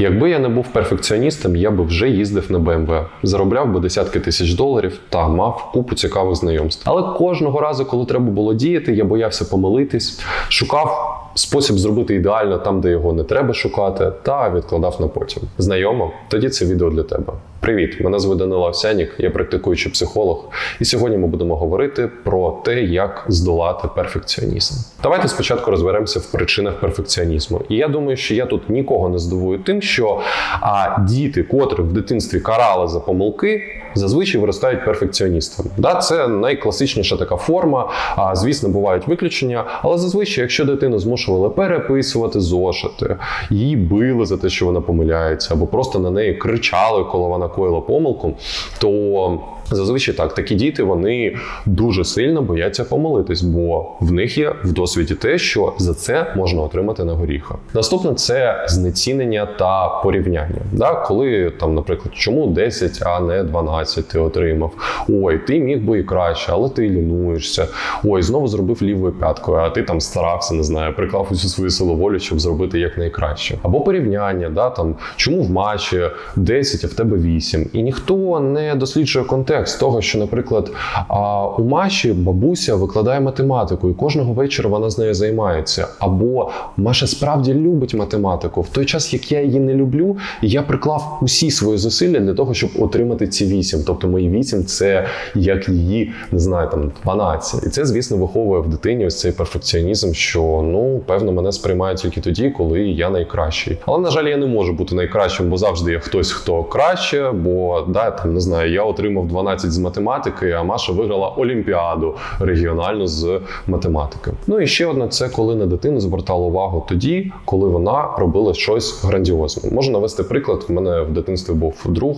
Якби я не був перфекціоністом, я би вже їздив на BMW, заробляв би десятки тисяч доларів та мав купу цікавих знайомств. Але кожного разу, коли треба було діяти, я боявся помилитись, шукав спосіб зробити ідеально там, де його не треба шукати, та відкладав на потім. Знайомо? Тоді це відео для тебе. Привіт, мене звуть Данило Овсянік, я практикуючий психолог, і сьогодні ми будемо говорити про те, як здолати перфекціонізм. Давайте спочатку розберемося в причинах перфекціонізму. І я думаю, що я тут нікого не здивую тим, що а, діти, котрих в дитинстві карали за помилки, зазвичай виростають перфекціоністами. Да, це найкласичніша така форма. А звісно, бувають виключення, але зазвичай, якщо дитину змушували переписувати зошити, її били за те, що вона помиляється, або просто на неї кричали, коли вона коїла помилку, то Зазвичай так, такі діти вони дуже сильно бояться помилитись, бо в них є в досвіді те, що за це можна отримати на горіха. Наступне це знецінення та порівняння. Да? Коли там, наприклад, чому 10, а не 12 ти отримав? Ой, ти міг би і краще, але ти лінуєшся. Ой, знову зробив лівою п'яткою, а ти там старався, не знаю, приклав усю свою силу волю, щоб зробити якнайкраще. Або порівняння, да там чому в матчі 10, а в тебе 8. І ніхто не досліджує контекст з того, що, наприклад, у Маші бабуся викладає математику, і кожного вечора вона з нею займається. Або Маша справді любить математику. В той час, як я її не люблю, я приклав усі свої зусилля для того, щоб отримати ці вісім. Тобто мої вісім це як її, не знаю, там 12. І це, звісно, виховує в дитині ось цей перфекціонізм, що ну певно мене сприймають тільки тоді, коли я найкращий. Але на жаль, я не можу бути найкращим, бо завжди є хтось, хто краще, бо да, там не знаю, я отримав 12 12 з математики, а Маша виграла олімпіаду регіональну з математики. Ну і ще одне це коли на дитину звертали увагу тоді, коли вона робила щось грандіозне. Можу навести приклад. В мене в дитинстві був друг,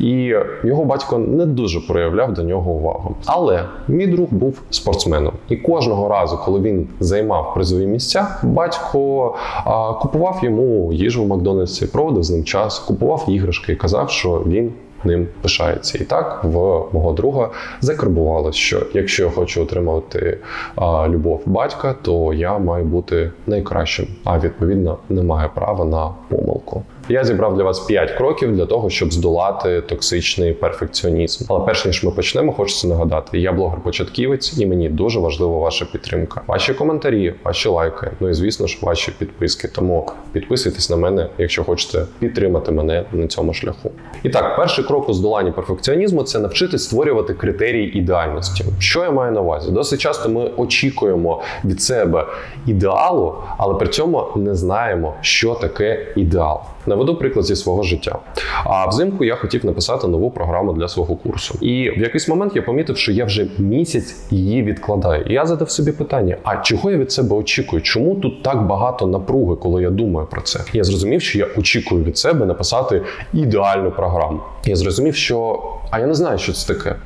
і його батько не дуже проявляв до нього увагу. Але мій друг був спортсменом, і кожного разу, коли він займав призові місця, батько а, купував йому їжу в Макдональдсі, проводив з ним час, купував іграшки і казав, що він ним пишається. І так в мого друга закарбувало, що якщо я хочу отримати а, любов батька, то я маю бути найкращим, а відповідно не маю права на помилку. Я зібрав для вас 5 кроків для того, щоб здолати токсичний перфекціонізм. Але перш ніж ми почнемо, хочеться нагадати: я блогер-початківець, і мені дуже важлива ваша підтримка. Ваші коментарі, ваші лайки, ну і звісно ж, ваші підписки. Тому підписуйтесь на мене, якщо хочете підтримати мене на цьому шляху. І так, перший крок у здоланні перфекціонізму це навчитись створювати критерії ідеальності. Що я маю на увазі? Досить часто ми очікуємо від себе ідеалу, але при цьому не знаємо, що таке ідеал. Наведу приклад зі свого життя. А взимку я хотів написати нову програму для свого курсу. І в якийсь момент я помітив, що я вже місяць її відкладаю. І я задав собі питання: а чого я від себе очікую? Чому тут так багато напруги, коли я думаю про це? Я зрозумів, що я очікую від себе написати ідеальну програму. Я зрозумів, що а я не знаю, що це таке.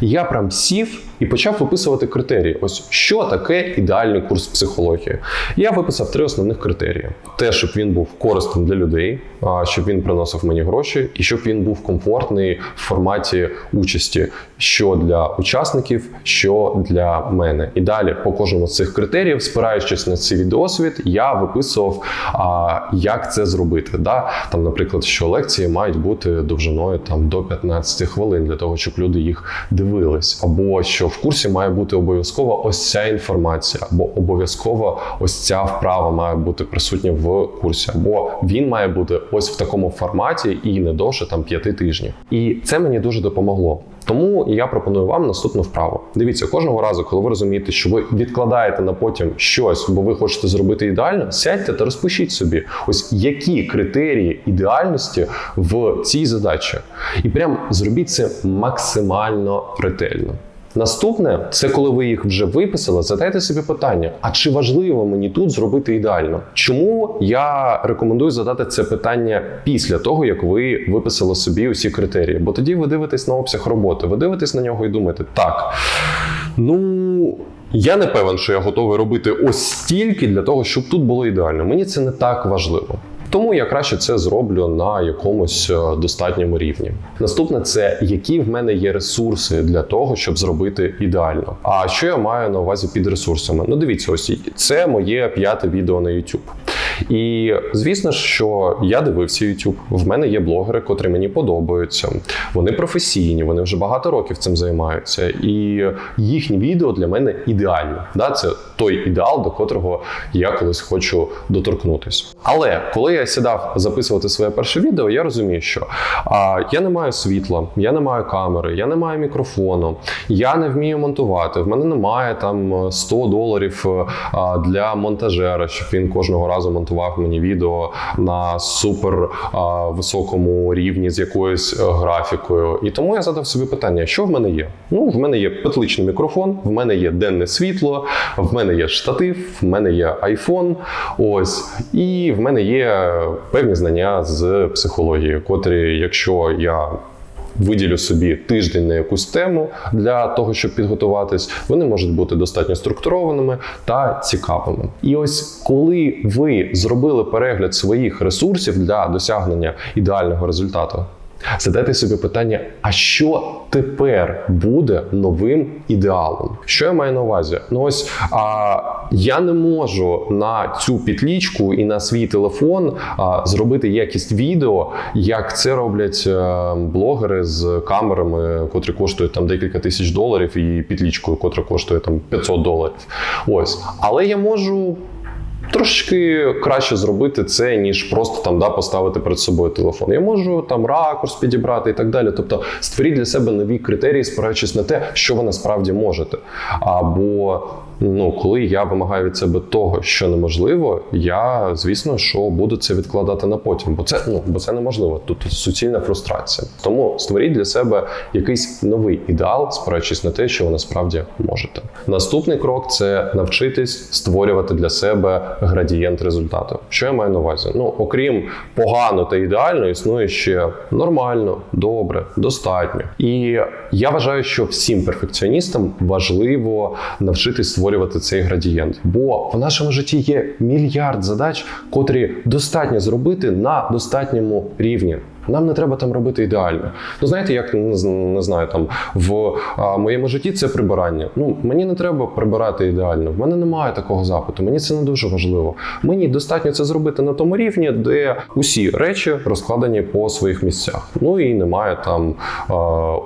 Я прям сів і почав виписувати критерії. Ось що таке ідеальний курс психології. Я виписав три основних критерії: те, щоб він був корисним для людей, щоб він приносив мені гроші, і щоб він був комфортний в форматі участі, що для учасників, що для мене. І далі по кожному з цих критеріїв, спираючись на цей досвід, я виписував, як це зробити. Там, наприклад, що лекції мають бути довжиною там до 15 хвилин для того, щоб люди їх дивились, або що в курсі має бути обов'язково ось ця інформація, або обов'язково ось ця вправа має бути присутня в курсі, або він має бути ось в такому форматі і не довше там п'яти тижнів. І це мені дуже допомогло. Тому я пропоную вам наступну вправу. Дивіться, кожного разу, коли ви розумієте, що ви відкладаєте на потім щось, бо ви хочете зробити ідеально, сядьте та розпишіть собі, ось які критерії ідеальності в цій задачі, і прям зробіть це максимально ретельно. Наступне це коли ви їх вже виписали, задайте собі питання: а чи важливо мені тут зробити ідеально? Чому я рекомендую задати це питання після того, як ви виписали собі усі критерії? Бо тоді ви дивитесь на обсяг роботи, ви дивитесь на нього і думаєте, так, ну. Я не певен, що я готовий робити ось стільки для того, щоб тут було ідеально. Мені це не так важливо. Тому я краще це зроблю на якомусь е, достатньому рівні. Наступне це які в мене є ресурси для того, щоб зробити ідеально. А що я маю на увазі під ресурсами? Ну, дивіться, ось це моє п'яте відео на YouTube. І звісно що я дивився YouTube. В мене є блогери, котрі мені подобаються. Вони професійні, вони вже багато років цим займаються. І їхні відео для мене ідеальні. Да? Це той ідеал, до котрого я колись хочу доторкнутись. Але коли я сідав записувати своє перше відео, я розумію, що а, я не маю світла, я не маю камери, я не маю мікрофону, я не вмію монтувати. В мене немає там 100 доларів а, для монтажера, щоб він кожного разу монтував мені відео на супер а, високому рівні з якоюсь е, графікою. І тому я задав собі питання: що в мене є? Ну, в мене є петличний мікрофон, в мене є денне світло, в мене є штатив, в мене є iPhone, ось, і в мене є певні знання з психології, котрі, якщо я виділю собі тиждень на якусь тему для того, щоб підготуватись, вони можуть бути достатньо структурованими та цікавими. І ось коли ви зробили перегляд своїх ресурсів для досягнення ідеального результату. Задайте собі питання: а що тепер буде новим ідеалом? Що я маю на увазі? Ну ось а, я не можу на цю петлічку і на свій телефон а, зробити якість відео, як це роблять е, блогери з камерами, котрі коштують там декілька тисяч доларів, і петлічкою, котра коштує там 500 доларів. Ось, але я можу. Трошки краще зробити це, ніж просто там да, поставити перед собою телефон. Я можу там ракурс підібрати і так далі. Тобто створіть для себе нові критерії, спираючись на те, що ви насправді можете. Або ну, коли я вимагаю від себе того, що неможливо, я звісно, що буду це відкладати на потім, бо це ну бо це неможливо. Тут суцільна фрустрація. Тому створіть для себе якийсь новий ідеал, спираючись на те, що ви насправді можете. Наступний крок це навчитись створювати для себе градієнт результату. Що я маю на увазі? Ну, окрім погано та ідеально, існує ще нормально, добре, достатньо. І я вважаю, що всім перфекціоністам важливо навчитись створювати цей градієнт. Бо в нашому житті є мільярд задач, котрі достатньо зробити на достатньому рівні. Нам не треба там робити ідеально. Ну знаєте, як не, знаю, там в а, моєму житті це прибирання. Ну мені не треба прибирати ідеально. В мене немає такого запиту. Мені це не дуже важливо. Мені достатньо це зробити на тому рівні, де усі речі розкладені по своїх місцях. Ну і немає там а,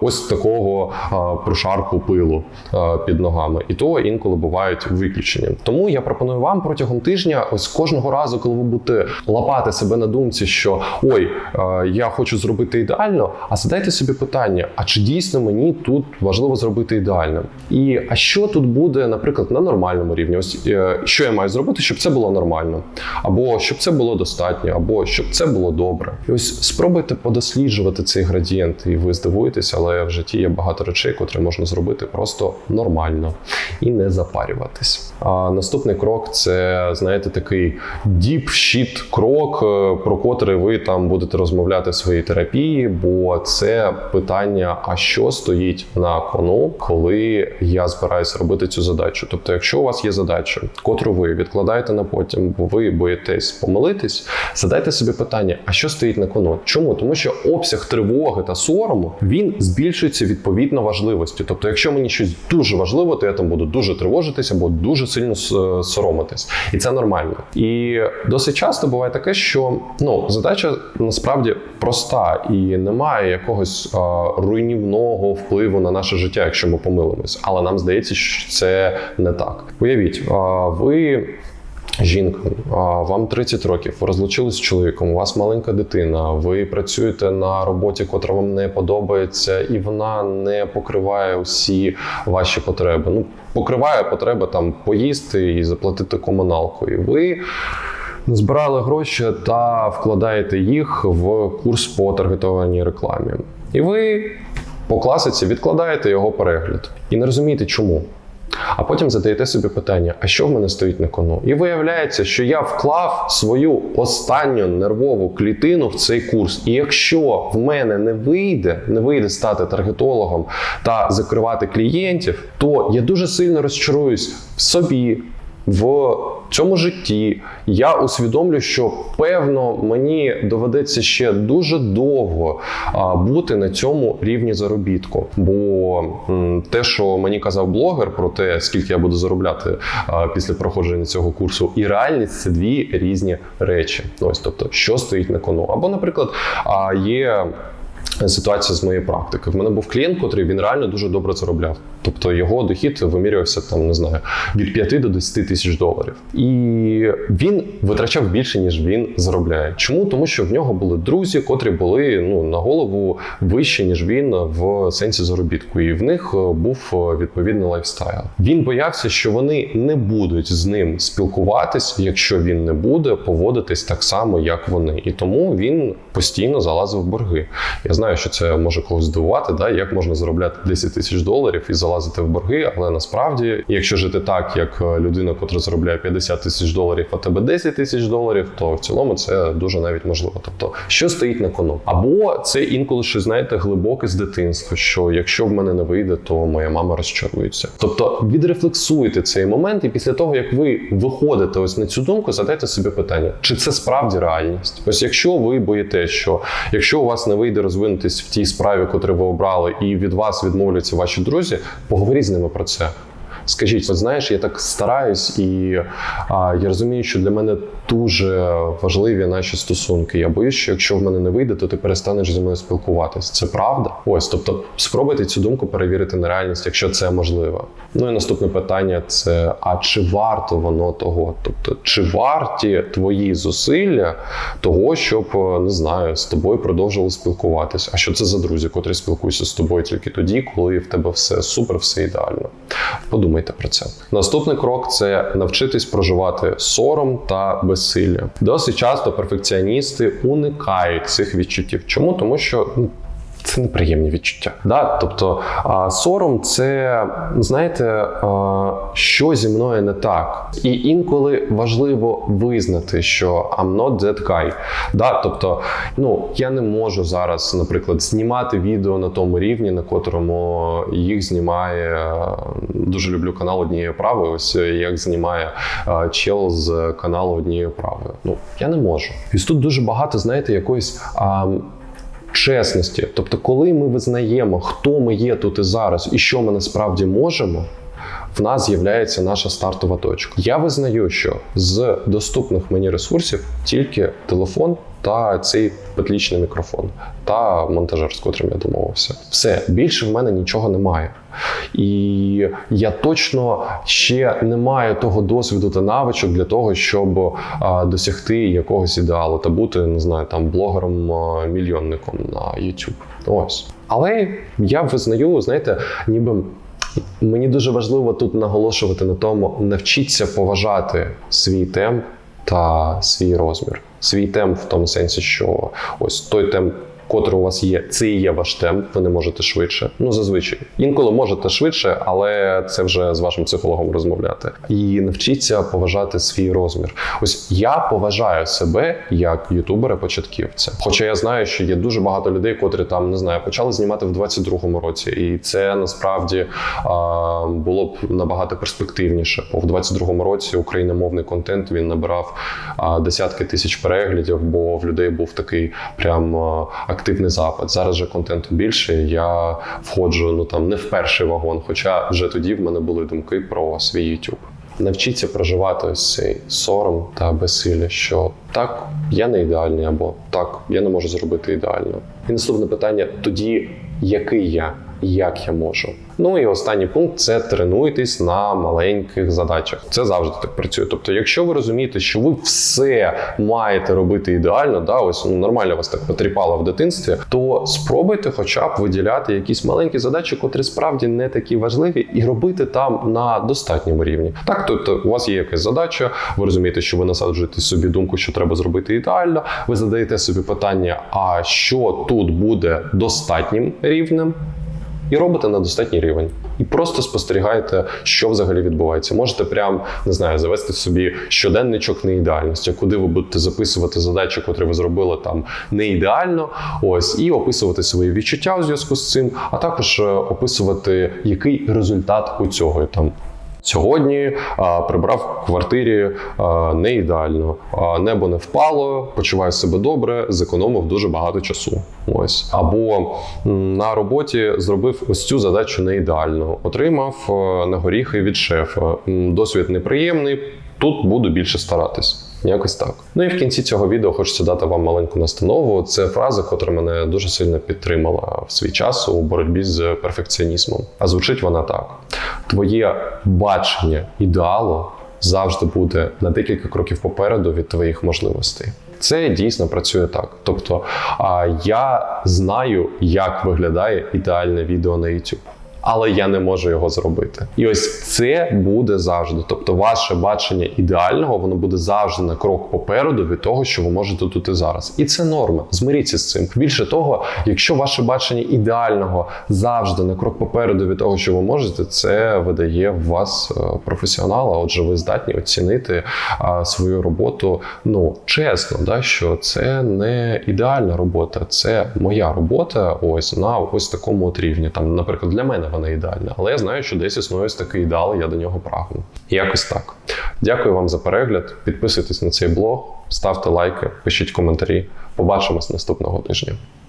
ось такого а, прошарку пилу а, під ногами. І то інколи бувають виключення. Тому я пропоную вам протягом тижня, ось кожного разу, коли ви будете лапати себе на думці, що ой, е, я хочу зробити ідеально, а задайте собі питання: а чи дійсно мені тут важливо зробити ідеально? І а що тут буде, наприклад, на нормальному рівні? Ось е, що я маю зробити, щоб це було нормально, або щоб це було достатньо, або щоб це було добре. І ось спробуйте подосліджувати цей градієнт, і ви здивуєтесь, але в житті є багато речей, котрі можна зробити просто нормально і не запарюватись. А наступний крок це знаєте такий deep shit крок, е, про котрий ви там будете розмовляти в своїй терапії, бо це питання: а що стоїть на кону, коли я збираюся робити цю задачу? Тобто, якщо у вас є задача, котру ви відкладаєте на потім, бо ви боїтесь помилитись, задайте собі питання: а що стоїть на кону? Чому? Тому що обсяг тривоги та сорому він збільшується відповідно важливості. Тобто, якщо мені щось дуже важливо, то я там буду дуже тривожитись або дуже сильно соромитись, і це нормально. І досить часто буває таке, що ну задача насправді проста і немає якогось руйнівного впливу на наше життя, якщо ми помилимось. Але нам здається, що це не так. Уявіть, ви. Жінка, вам 30 років, ви розлучились з чоловіком, у вас маленька дитина, ви працюєте на роботі, котра вам не подобається, і вона не покриває усі ваші потреби. Ну, покриває потреби там поїсти і заплатити комуналку. І ви збирали гроші та вкладаєте їх в курс по таргетованій рекламі. І ви по класиці відкладаєте його перегляд і не розумієте, чому. А потім задаєте собі питання: а що в мене стоїть на кону? І виявляється, що я вклав свою останню нервову клітину в цей курс. І якщо в мене не вийде, не вийде стати таргетологом та закривати клієнтів, то я дуже сильно розчаруюсь в собі, в цьому житті я усвідомлю, що певно мені доведеться ще дуже довго бути на цьому рівні заробітку. Бо те, що мені казав блогер про те, скільки я буду заробляти після проходження цього курсу, і реальність це дві різні речі. Ось тобто, що стоїть на кону. Або, наприклад, є. Ситуація з моєї практики. В мене був клієнт, котрий він реально дуже добре заробляв. Тобто його дохід вимірювався там, не знаю, від 5 до 10 тисяч доларів. І він витрачав більше, ніж він заробляє. Чому? Тому що в нього були друзі, котрі були ну на голову вище, ніж він в сенсі заробітку. І в них е, був е, відповідний лайфстайл. Він боявся, що вони не будуть з ним спілкуватись, якщо він не буде поводитись так само, як вони. І тому він постійно залазив в борги. Я знаю, що це може когось здивувати, да, як можна заробляти 10 тисяч доларів і залазити в борги, але насправді, якщо жити так, як е, людина, котра заробляє 50 тисяч доларів, а тебе 10 тисяч доларів, то в цілому це дуже навіть можливо. Тобто, що стоїть на кону? Або це інколи щось, знаєте, глибоке з дитинства, що якщо в мене не вийде, то моя мама розчарується. Тобто відрефлексуйте цей момент, і після того, як ви виходите ось на цю думку, задайте собі питання, чи це справді реальність? Ось якщо ви боїтесь, що якщо у вас не вийде розвинутись в тій справі, котру ви обрали, і від вас відмовляться ваші друзі, поговоріть з ними про це. Скажіть, от знаєш, я так стараюсь, і а, я розумію, що для мене дуже важливі наші стосунки. Я боюсь, що якщо в мене не вийде, то ти перестанеш зі мною спілкуватись. Це правда? Ось, тобто, спробуйте цю думку перевірити на реальність, якщо це можливо. Ну і наступне питання: це а чи варто воно того? Тобто, чи варті твої зусилля того, щоб е, не знаю, з тобою продовжували спілкуватися? А що це за друзі, котрі спілкуються з тобою тільки тоді, коли в тебе все супер, все ідеально? Подумайте про це. Наступний крок це навчитись проживати сором та безсилля. Досить часто перфекціоністи уникають цих відчуттів. Чому? Тому що ну, це неприємні відчуття. Да? Тобто а, сором це, знаєте, а, що зі мною не так. І інколи важливо визнати, що I'm not that guy. Да? Тобто, ну, я не можу зараз, наприклад, знімати відео на тому рівні, на котрому їх знімає. Дуже люблю канал однією правою. Ось е, як знімає е, чел з каналу однією правою. Ну, я не можу. І тут дуже багато, знаєте, якоїсь. А, чесності. Тобто, коли ми визнаємо, хто ми є тут і зараз, і що ми насправді можемо. В нас з'являється наша стартова точка. Я визнаю, що з доступних мені ресурсів тільки телефон та цей петлічний мікрофон та монтажер, з котрим я домовився. Все більше в мене нічого немає. І я точно ще не маю того досвіду та навичок для того, щоб а, досягти якогось ідеалу та бути, не знаю, там блогером-мільйонником на YouTube. Ось. Але я визнаю, знаєте, ніби. Мені дуже важливо тут наголошувати на тому, навчіться поважати свій темп та свій розмір. Свій темп в тому сенсі, що ось той темп, котрий у вас є, це і є ваш темп, ви не можете швидше. Ну, зазвичай. Інколи можете швидше, але це вже з вашим психологом розмовляти. І навчіться поважати свій розмір. Ось я поважаю себе як ютубера-початківця. Хоча я знаю, що є дуже багато людей, котрі там не знаю, почали знімати в 22-му році, і це насправді а, було б набагато перспективніше. Бо в 22-му році україномовний контент він набирав а, десятки тисяч переглядів, бо в людей був такий прям а, активний запит. Зараз же контенту більше. Я входжу ну там не в перший вагон, хоча вже тоді в мене були думки про свій YouTube. Навчіться проживати ось цей сором та безсилля, що так, я не ідеальний, або так, я не можу зробити ідеально. І наступне питання: тоді який я? Як я можу? Ну і останній пункт це тренуйтесь на маленьких задачах. Це завжди так працює. Тобто, якщо ви розумієте, що ви все маєте робити ідеально, да, ось ну, нормально вас так потріпало в дитинстві, то спробуйте, хоча б виділяти якісь маленькі задачі, котрі справді не такі важливі, і робити там на достатньому рівні. Так, тобто у вас є якась задача, ви розумієте, що ви насаджуєте собі думку, що треба зробити ідеально. Ви задаєте собі питання: а що тут буде достатнім рівнем? І робите на достатній рівень. І просто спостерігаєте, що взагалі відбувається. Можете прям не знаю, завести собі щоденничок неідеальності, куди ви будете записувати задачі, котрі ви зробили там не ідеально. Ось і описувати свої відчуття у зв'язку з цим, а також е, описувати, який результат у цього там. Сьогодні а, прибрав в квартирі а, не ідеально. А, небо не впало, почуваю себе добре, зекономив дуже багато часу. Ось або на роботі зробив ось цю задачу не ідеально. Отримав на горіхи від шефа. Досвід неприємний. Тут буду більше старатись. Якось так. Ну і в кінці цього відео хочеться дати вам маленьку настанову. Це фраза, котра мене дуже сильно підтримала в свій час у боротьбі з перфекціонізмом. А звучить вона так: твоє бачення ідеалу завжди буде на декілька кроків попереду від твоїх можливостей. Це дійсно працює так. Тобто, а, я знаю, як виглядає ідеальне відео на YouTube. Але я не можу його зробити. І ось це буде завжди. Тобто, ваше бачення ідеального воно буде завжди на крок попереду від того, що ви можете тут і зараз. І це норма. Змиріться з цим. Більше того, якщо ваше бачення ідеального завжди на крок попереду від того, що ви можете, це видає в вас е, професіонала. Отже, ви здатні оцінити а, свою роботу. Ну чесно, да, що це не ідеальна робота, це моя робота. Ось на ось такому от рівні. Там, наприклад, для мене вона ідеальна, але я знаю, що десь існує такий ідеал, я до нього прагну. Якось так. Дякую вам за перегляд. Підписуйтесь на цей блог, ставте лайки, пишіть коментарі. Побачимось наступного тижня.